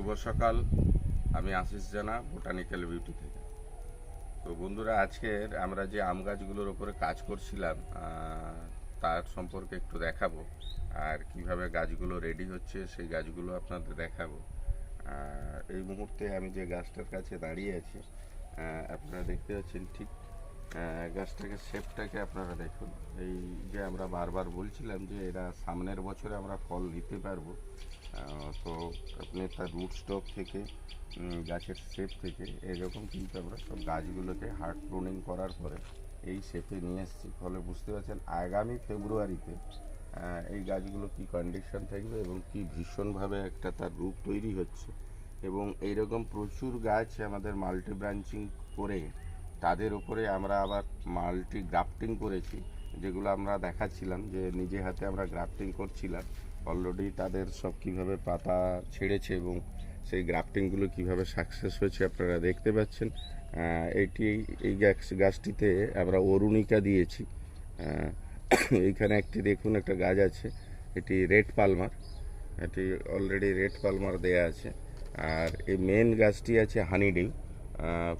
শুভ সকাল। আমি আশিস জানা, বোটানিক্যাল বিউটি থেকে। তো বন্ধুরা, আজকের আমরা যে আম গাছগুলোর ওপরে কাজ করছিলাম তার সম্পর্কে একটু দেখাবো। আর কীভাবে গাছগুলো রেডি হচ্ছে, সেই গাছগুলো আপনাদের দেখাবো। এই মুহূর্তে আমি যে গাছটার কাছে দাঁড়িয়ে আছি আপনারা দেখতে পাচ্ছেন ঠিক গাছটাকে শেপটাকে আপনারা দেখুন। এই যে আমরা বারবার বলছিলাম যে এরা সামনের বছরে আমরা ফল নিতে পারব তো আপনি তার রুট স্টক থেকে গাছের শেপ থেকে এরকম কিন্তু আমরা সব গাছগুলোকে হার্ড প্রুনিং করার পরে এই শেপে নিয়ে এসেছি। ফলে বুঝতে পারছেন, আগামী ফেব্রুয়ারিতে এই গাছগুলো কি কন্ডিশন থাকবে এবং কি ভীষণভাবে একটা তার রূপ তৈরি হচ্ছে। এবং এইরকম প্রচুর গাছ আমাদের মাল্টি ব্রাঞ্চিং করে তাদের উপরে আমরা আবার মাল্টি গ্রাফটিং করেছি, যেগুলো আমরা দেখাচ্ছিলাম যে নিজে হাতে আমরা গ্রাফটিং করছিলাম। অলরেডি তাদের সব কীভাবে পাতা ছেড়েছে এবং সেই গ্রাফটিংগুলো কীভাবে সাকসেস হয়েছে আপনারা দেখতে পাচ্ছেন। এটি এই গাছ, গাছটিতে আমরা অরুণিকা দিয়েছি। এইখানে একটি দেখুন, একটা গাছ আছে, এটি রেড পালমার। এটি অলরেডি রেড পালমার দেয়া আছে। আর এই মেন গাছটি আছে হানিডিউ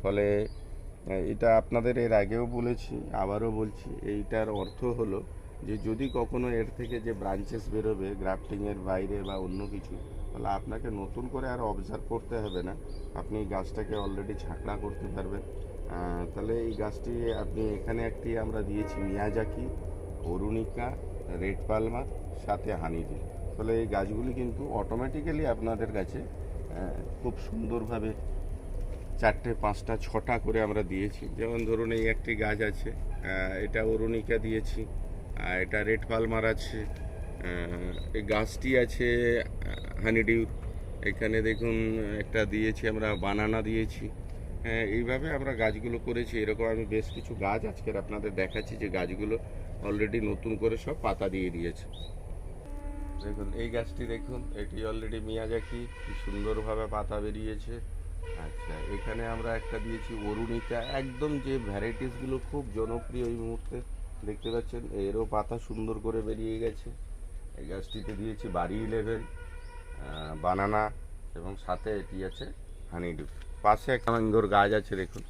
ফলে এটা আপনাদের এর আগেও বলেছি, আবারও বলছি, এইটার অর্থ হলো যে যদি কখনো এর থেকে যে ব্রাঞ্চেস বেরোবে গ্রাফটিংয়ের বাইরে বা অন্য কিছু, তাহলে আপনাকে নতুন করে আর অবজার্ভ করতে হবে না। আপনি গাছটাকে অলরেডি ছাঁকড়া করতে পারবেন। তাহলে এই গাছটি আপনি এখানে একটি আমরা দিয়েছি মিয়াজাকি, অরুণিকা, রেড পালমা, সাথে হানিডি। ফলে এই গাছগুলি কিন্তু অটোমেটিক্যালি আপনাদের কাছে খুব সুন্দরভাবে চারটে, পাঁচটা, ছটা করে আমরা দিয়েছি। যেমন ধরুন এই একটি গাছ আছে এটা অরুণিকা দিয়েছি। এটা রেড পালমার আছে এই গাছটি আছে হানিডিউর। এখানে দেখুন, একটা দিয়েছি আমরা, বানানা দিয়েছি। হ্যাঁ এইভাবে আমরা গাছগুলো করেছি। এরকম আমি বেশ কিছু গাছ আজকের আপনাদের দেখাচ্ছি, যে গাছগুলো অলরেডি নতুন করে সব পাতা দিয়ে দিয়েছে। দেখুন, এই গাছটি দেখুন, এটি অলরেডি মিয়াজাকি, কি সুন্দরভাবে পাতা বেরিয়েছে। আচ্ছা এখানে আমরা একটা দিয়েছি অরুণিকা একদম যে ভ্যারাইটিসগুলো খুব জনপ্রিয় এই মুহূর্তে। দেখতে পাচ্ছেন, এরও পাতা সুন্দর করে বেরিয়ে গেছে। এই গাছটিতে দিয়েছি বাড়ি ইলেভেন বানানা এবং সাথে এটি আছে হানিডু পাশে একটা ম্যাঙ্গোর গাছ আছে দেখুন।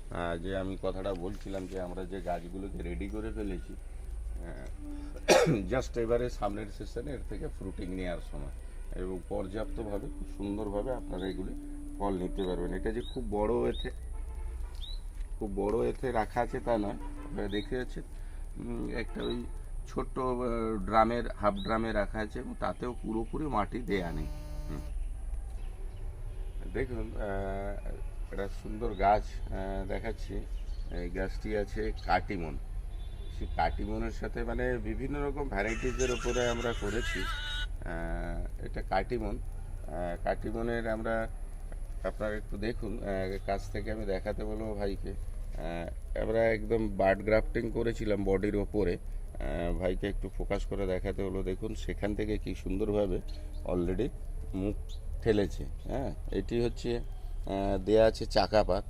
যে আমি কথাটা বলছিলাম যে আমরা যে গাছগুলোকে রেডি করে ফেলেছি জাস্ট এবারে সামনের সেশনে এর থেকে ফ্রুটিং নেওয়ার সময়। এবং পর্যাপ্তভাবে, খুব সুন্দরভাবে আপনারা এগুলি ফল নিতে পারবেন। এটা যে খুব বড় এতে, খুব বড় এতে রাখা আছে তা নয়। আপনারা দেখতে যাচ্ছেন একটা ওই ছোট্ট ড্রামের, হাফ ড্রামে রাখা আছে এবং তাতেও পুরোপুরি মাটি দেয়া নেই। দেখুন একটা সুন্দর গাছ দেখাচ্ছি। এই গাছটি আছে কাটিমন। সেই কাটিমনের সাথে মানে বিভিন্ন রকম ভ্যারাইটিসের ওপরে আমরা করেছি। এটা কাটিমন। কাটিমনের আমরা, আপনারা একটু দেখুন কাছ থেকে আমি দেখাতে বলব ভাইকে। আমরা একদম বার্ড গ্রাফটিং করেছিলাম বডির ওপরে। ভাইকে একটু ফোকাস করে দেখাতে হলো। দেখুন, সেখান থেকে কি সুন্দরভাবে অলরেডি মুখ ঠেলেছে। হ্যাঁ এটি হচ্ছে দেয়া আছে চাকাপাত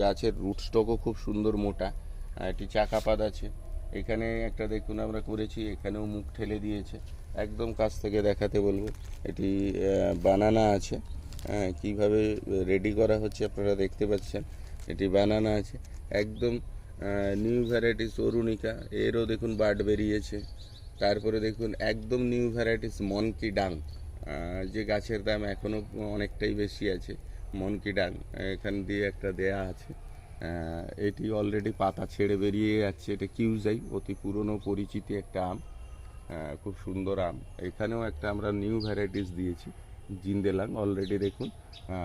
গাছের রুট স্টকও খুব সুন্দর মোটা। এটি চাকাপাত আছে। এখানে একটা দেখুন আমরা করেছি, এখানেও মুখ ঠেলে দিয়েছে। একদম কাছ থেকে দেখাতে বলব, এটি বানানা আছে। কীভাবে রেডি করা হচ্ছে আপনারা দেখতে পাচ্ছেন। এটি বানানা আছে। একদম নিউ ভ্যারাইটিস অরুণিকা এরও দেখুন বার্ড বেরিয়েছে। তারপরে দেখুন একদম নিউ ভ্যারাইটিস মনকি ডাং যে গাছের দাম এখনও অনেকটাই বেশি আছে মনকি ডাং এখান দিয়ে একটা দেয়া আছে। এটি অলরেডি পাতা ছেড়ে বেরিয়ে যাচ্ছে। এটা কিউজাই অতি পুরনো পরিচিতি একটা আম। খুব সুন্দর আম। এখানেও একটা আমরা নিউ ভ্যারাইটিস দিয়েছি। জিন্দেলাং অলরেডি দেখুন।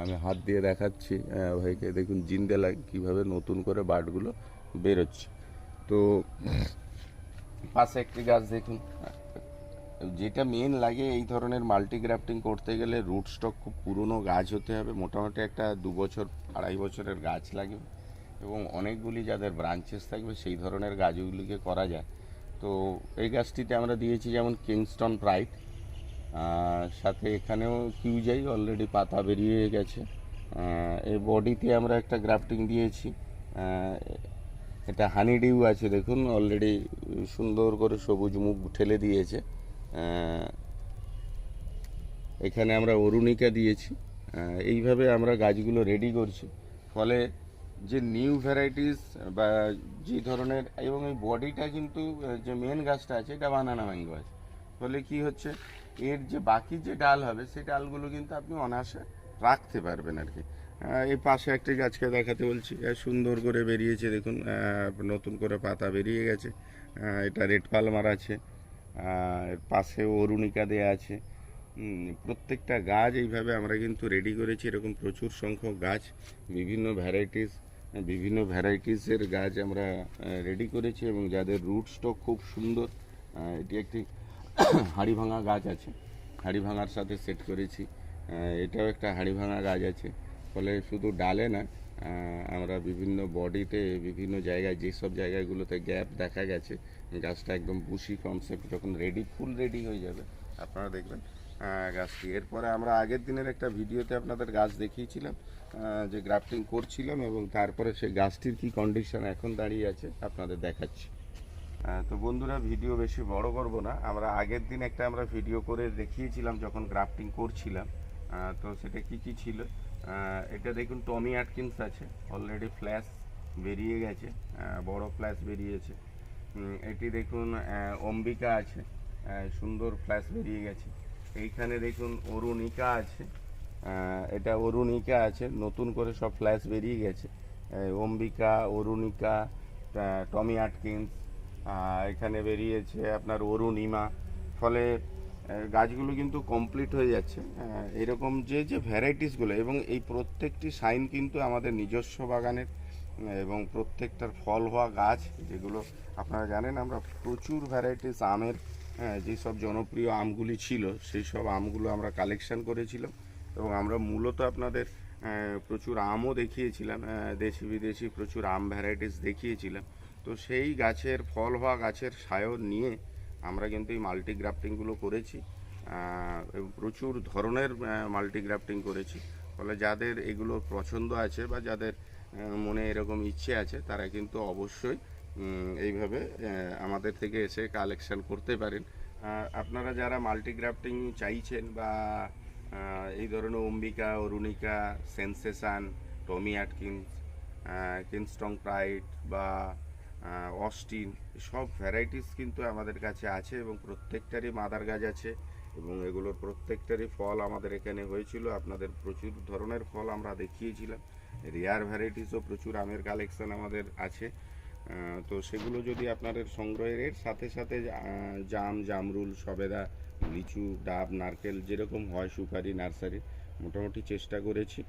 আমি হাত দিয়ে দেখাচ্ছি ভাইকে। দেখুন জিন্দেলাং কীভাবে নতুন করে বার্ডগুলো বেরোচ্ছে। তো পাশে একটি গাছ দেখুন। যেটা মেন লাগে এই ধরনের মাল্টি গ্রাফটিং করতে গেলে রুট স্টক খুব পুরনো গাছ হতে হবে। মোটামুটি একটা দু বছর, আড়াই বছরের গাছ লাগবে। এবং অনেকগুলি যাদের ব্রাঞ্চেস থাকবে, সেই ধরনের গাছগুলিকে করা যায়। তো এই গাছটিতে আমরা দিয়েছি যেমন কিংস্টন প্রাইড সাথে এখানেও কিউ কিউজাই অলরেডি পাতা বেরিয়ে গেছে। এই বডিতে আমরা একটা গ্রাফটিং দিয়েছি। এটা হানি ডিউ আছে, দেখুন অলরেডি সুন্দর করে সবুজ মুখ ঠেলে দিয়েছে। এখানে আমরা অরুণিকা দিয়েছি। এইভাবে আমরা গাছগুলো রেডি করছি। ফলে যে নিউ ভ্যারাইটিস বা যে ধরনের, এবং এই বডিটা কিন্তু যে মেন গাছটা আছে, এটা বানানা ম্যাঙ্গো আছে। ফলে কি হচ্ছে এর যে বাকি যে ডাল হবে, সেই ডালগুলো কিন্তু আপনি অনায়াসে রাখতে পারবেন আর কি। এই পাশে একটি গাছকে দেখাতে বলছি। সুন্দর করে বেরিয়েছে, দেখুন নতুন করে পাতা বেরিয়ে গেছে। এটা রেড পালমার আছে। এর পাশে অরুণিকা দেয়া আছে। প্রত্যেকটা গাছ এইভাবে আমরা কিন্তু রেডি করেছি। এরকম প্রচুর সংখ্যক গাছ, বিভিন্ন ভ্যারাইটিস বিভিন্ন ভ্যারাইটিসের গাছ আমরা রেডি করেছি এবং যাদের রুট স্টক খুব সুন্দর এটি একটি হাড়ি ভাঙা গাছ আছে। হাড়ি ভাঙার সাথে সেট করেছি। এটাও একটা হাড়ি ভাঙা গাছ আছে। ফলে শুধু ডালে না আমরা বিভিন্ন বডিতে, বিভিন্ন জায়গায়, যেসব জায়গাগুলোতে গ্যাপ দেখা গেছে, গাছটা একদম বুশি কনসেপ্ট যখন রেডি ফুল রেডি হয়ে যাবে। আপনারা দেখবেন গাছটি। এরপরে আমরা আগের দিনের একটা ভিডিওতে আপনাদের গাছ দেখিয়েছিলাম যে গ্রাফটিং করছিলাম এবং তারপরে সেই গাছটির কি কন্ডিশন এখন দাঁড়িয়ে আছে আপনাদের দেখাচ্ছি। তো বন্ধুরা ভিডিও বেশি বড় করব না। আমরা আগের দিন একটা আমরা ভিডিও করে দেখিয়েছিলাম যখন গ্রাফটিং করছিলাম। তো সেটা কি কি ছিল? এটা দেখুন টমি অ্যাটকিন্স আছে। অলরেডি ফ্ল্যাশ বেরিয়ে গেছে। বড় ফ্ল্যাশ বেরিয়েছে। এটি দেখুন অম্বিকা আছে। সুন্দর ফ্ল্যাশ বেরিয়ে গেছে। এইখানে দেখুন, অরুণিকা আছে। এটা অরুণিকা আছে। নতুন করে সব ফ্ল্যাশ বেরিয়ে গেছে। অম্বিকা, অরুণিকা টমি আটকিন্স এখানে বেরিয়েছে আপনার অরুণিমা ফলে গাছগুলো কিন্তু কমপ্লিট হয়ে যাচ্ছে। এরকম যে যে ভ্যারাইটিসগুলো এবং এই প্রত্যেকটি সাইন কিন্তু আমাদের নিজস্ব বাগানের এবং প্রত্যেকটার ফল হওয়া গাছ, যেগুলো আপনারা জানেন, আমরা প্রচুর ভ্যারাইটিস আমের যেসব জনপ্রিয় আমগুলি ছিল সেই সব আমগুলো আমরা কালেকশান করেছিলাম। এবং আমরা মূলত আপনাদের প্রচুর আমও দেখিয়েছিলাম দেশি বিদেশি প্রচুর আম ভ্যারাইটিস দেখিয়েছিলাম। তো সেই গাছের ফল হওয়া গাছের সায়ন নিয়ে আমরা কিন্তু এই মাল্টিগ্রাফটিংগুলো করেছি। প্রচুর ধরনের মাল্টিগ্রাফটিং করেছি। ফলে যাদের এগুলো পছন্দ আছে বা যাদের মনে এরকম ইচ্ছে আছে, তারা কিন্তু অবশ্যই এইভাবে আমাদের থেকে এসে কালেকশন করতে পারেন। আপনারা যারা মাল্টিগ্রাফটিং চাইছেন বা এই ধরনের Ambika, Arunika sensation Tommy Atkins Kensington pride বা অস্টিন সব ভ্যারাইটিস কিন্তু আমাদের কাছে আছে এবং প্রত্যেকটারই মাদার গাছ আছে এবং এগুলোর প্রত্যেকটারই ফল আমাদের এখানে হয়েছিল। আপনাদের প্রচুর ধরনের ফল আমরা দেখিয়েছিলাম। রেয়ার ভ্যারাইটিসও প্রচুর আমের কালেকশান আমাদের আছে। তো সেগুলো যদি আপনাদের সংগ্রহের এর সাথে সাথে জাম, জামরুল, সবেদা, লিচু, ডাব, নারকেল যেরকম হয় সুপারি, নার্সারি, মোটামুটি চেষ্টা করেছি।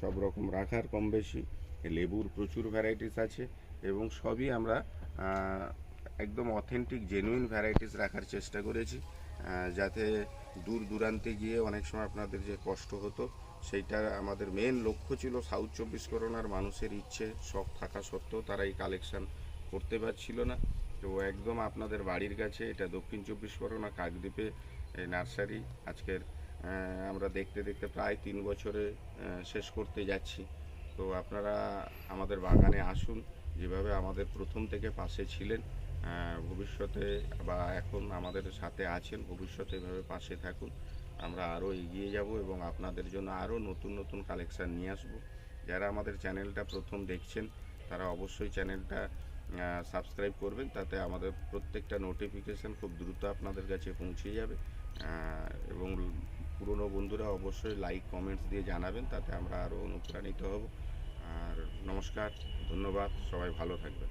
সব রকম রাখার কম বেশি। লেবুর প্রচুর ভ্যারাইটিস আছে। এবং সবই আমরা একদম অথেন্টিক জেনুইন ভ্যারাইটিস রাখার চেষ্টা করেছি যাতে দূর দূরান্তে গিয়ে অনেক সময় আপনাদের যে কষ্ট হতো, সেইটা আমাদের মেন লক্ষ্য ছিল সাউথ চব্বিশ পরগনার মানুষের ইচ্ছে শখ থাকা সত্ত্বেও তারা এই কালেকশান করতে পারছিল না। তো একদম আপনাদের বাড়ির কাছে, এটা দক্ষিণ চব্বিশ পরগনা, কাকদ্বীপে নার্সারি, আজকের আমরা দেখতে দেখতে প্রায় তিন বছরে শেষ করতে যাচ্ছি। তো আপনারা আমাদের বাগানে আসুন যেভাবে আমাদের প্রথম থেকে পাশে ছিলেন ভবিষ্যতে বা এখন আমাদের সাথে আছেন, ভবিষ্যতে এভাবে পাশে থাকুন। আমরা আরও এগিয়ে যাব এবং আপনাদের জন্য আরও নতুন নতুন কালেকশান নিয়ে আসব। যারা আমাদের চ্যানেলটা প্রথম দেখছেন, তারা অবশ্যই চ্যানেলটা সাবস্ক্রাইব করবেন, তাতে আমাদের প্রত্যেকটা নোটিফিকেশান খুব দ্রুত আপনাদের কাছে পৌঁছে যাবে। এবং পুরনো বন্ধুরা অবশ্যই লাইক কমেন্টস দিয়ে জানাবেন, তাতে আমরা আরও অনুপ্রাণিত হব। আর নমস্কার ধন্যবাদ সবাই ভালো থাকবেন।